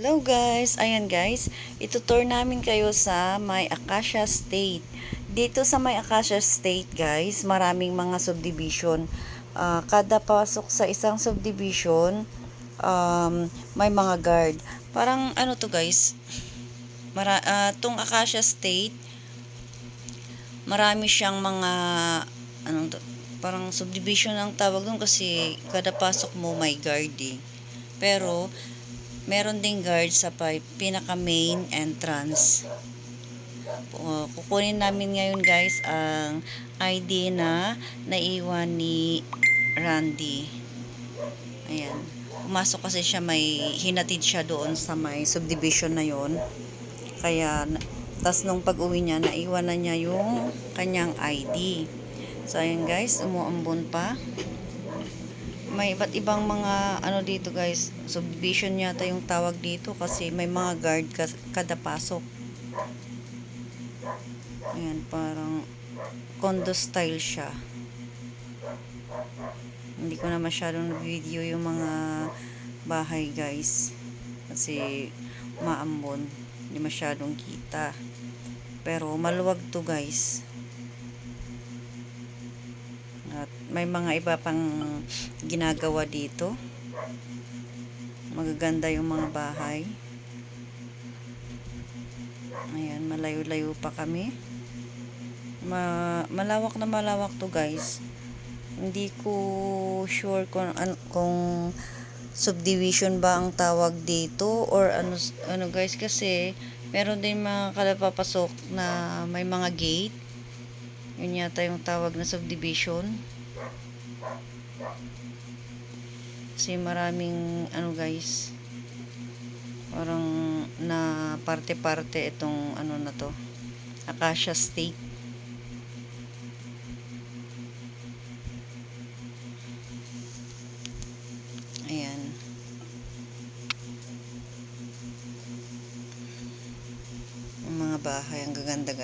Hello guys! Ayan guys, itutour namin kayo sa May Acacia State. Dito sa May Acacia State guys, maraming mga subdivision. Ah, kada pasok sa isang subdivision, um, may mga guard. Parang ano to guys, mara, tong Acacia State, marami siyang mga, anong parang subdivision ang tawag doon kasi kada pasok mo may guard eh. Pero, meron ding guard sa pi- pinaka main entrance. Uh, kukunin namin ngayon guys ang ID na naiwan ni Randy. Ayan. Pumasok kasi siya may hinatid siya doon sa may subdivision na yon. Kaya tas nung pag-uwi niya naiwan na niya yung kanyang ID. So ayan guys, umuambon pa. May iba't ibang mga ano dito guys subdivision yata yung tawag dito kasi may mga guard kada pasok. Ayan parang condo style siya. Hindi ko na masyadong video yung mga bahay guys kasi maambon hindi masyadong kita pero maluwag to guys at may mga iba pang ginagawa dito. Magaganda yung mga bahay. Ayan, malayo-layo pa kami. Ma malawak na malawak to guys. Hindi ko sure kung an kung subdivision ba ang tawag dito or ano ano guys kasi meron din mga kalapapasok na may mga gate yun yata yung tawag na subdivision. Kasi maraming ano guys. Parang na parte-parte itong ano na to. Acacia State.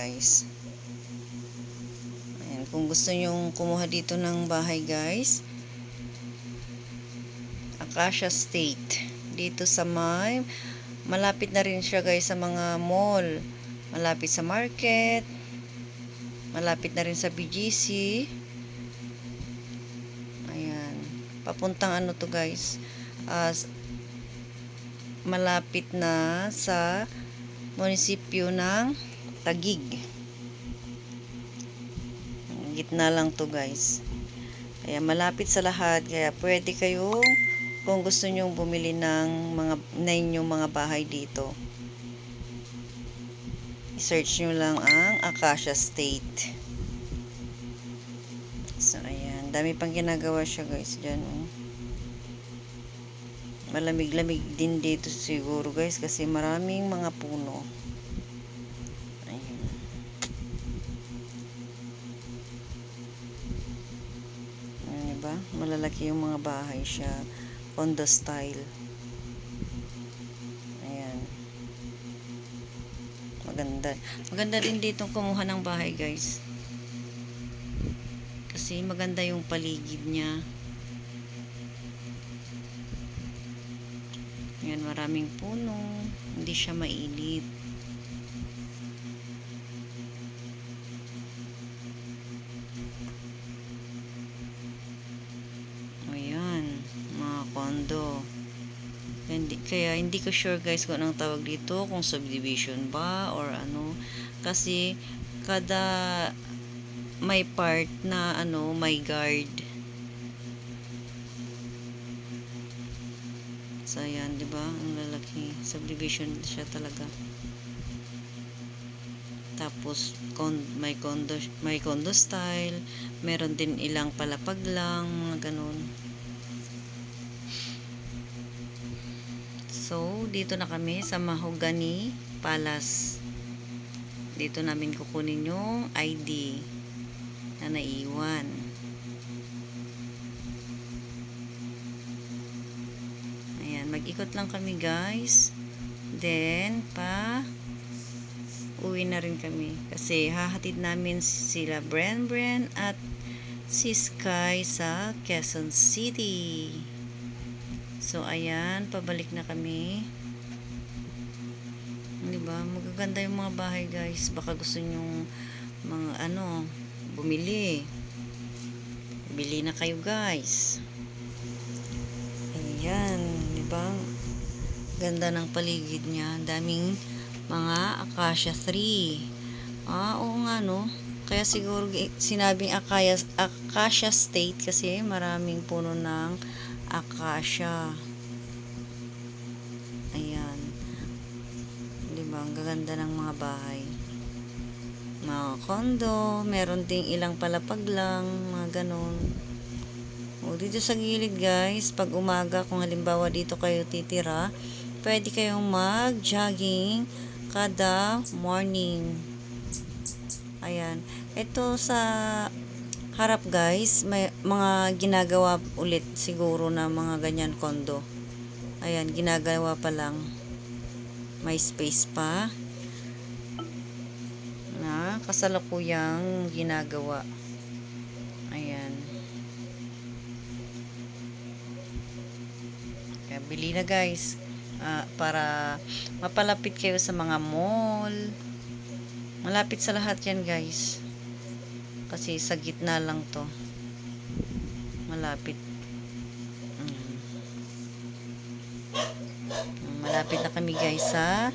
Guys. Ayan, kung gusto nyong kumuha dito ng bahay guys, Acacia State. Dito sa may, malapit na rin siya guys sa mga mall. Malapit sa market. Malapit na rin sa BGC. Ayan. Papuntang ano to guys. As malapit na sa munisipyo ng Tagig. Gitna lang to guys. Kaya malapit sa lahat kaya pwede kayong kung gusto nyong bumili ng mga na inyong mga bahay dito i-search nyo lang ang Acacia State. So ayan. Dami pang ginagawa siya guys dyan oh. malamig-lamig din dito siguro guys kasi maraming mga puno Malalaki yung mga bahay siya. Condo style. Ayan. Maganda. Maganda din dito kumuha ng bahay, guys. Kasi maganda yung paligid niya. Ayan, maraming puno. Hindi siya mainit. Hindi, kaya hindi ko sure guys kung anong tawag dito, kung subdivision ba or ano. Kasi kada may part na ano, may guard. So ayan, 'di ba? Ang lalaki. Subdivision siya talaga. Tapos con may condo may condo style, meron din ilang palapag lang, mga ganun. Dito na kami sa Mahogany Palace. Dito namin kukunin yung ID na naiwan. Ayan, mag-ikot lang kami guys. Then, pa uwi na rin kami. Kasi hahatid namin sila Bren Bren at si Sky sa Quezon City. So, ayan, pabalik na kami. Di ba? Magaganda yung mga bahay, guys. Baka gusto nyong mga ano, bumili. Bili na kayo, guys. Ayan, di ba? Ganda ng paligid niya. Daming mga acacia tree. Ah, oo nga, no? Kaya siguro gi- sinabing acacia, acacia state kasi maraming puno ng acacia. Gaganda ng mga bahay. Mga kondo, meron ding ilang palapag lang, mga ganon. O, dito sa gilid guys, pag umaga, kung halimbawa dito kayo titira, pwede kayong mag-jogging kada morning. Ayan. Ito sa harap guys, may mga ginagawa ulit siguro na mga ganyan kondo. Ayan, ginagawa pa lang. May space pa na kasalukuyang ginagawa. Ayan. Kaya bili na guys. Ah, para mapalapit kayo sa mga mall. Malapit sa lahat yan guys. Kasi sa gitna lang to. Malapit. Malapit na kami guys sa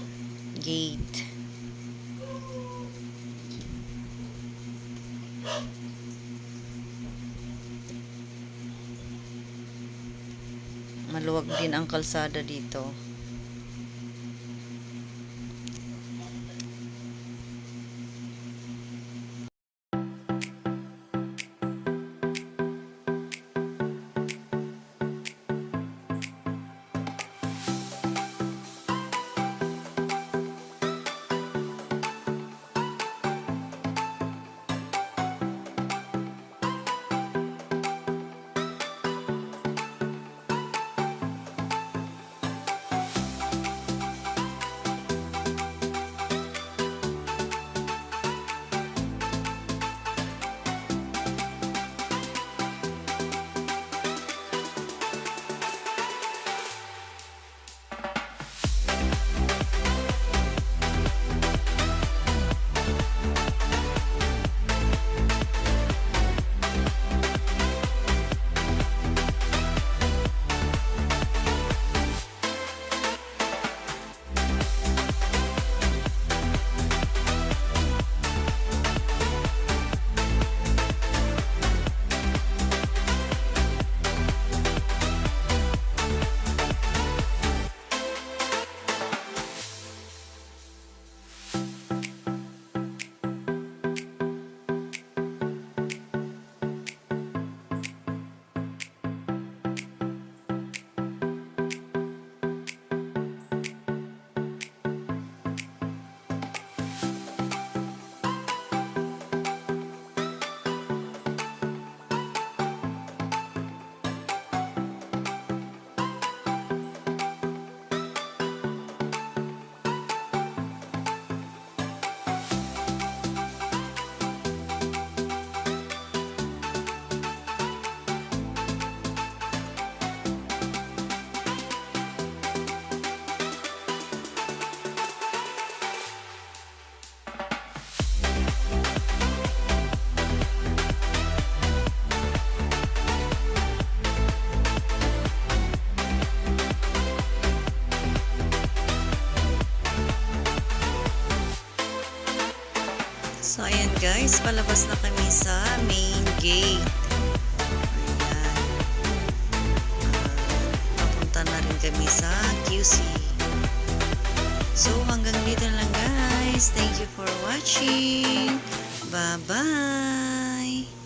gate. Maluwag din ang kalsada dito. So, ayan guys, palabas na kami sa main gate. Ayan. Ah, papunta na rin kami sa QC. So, hanggang dito na lang guys. Thank you for watching. Bye-bye.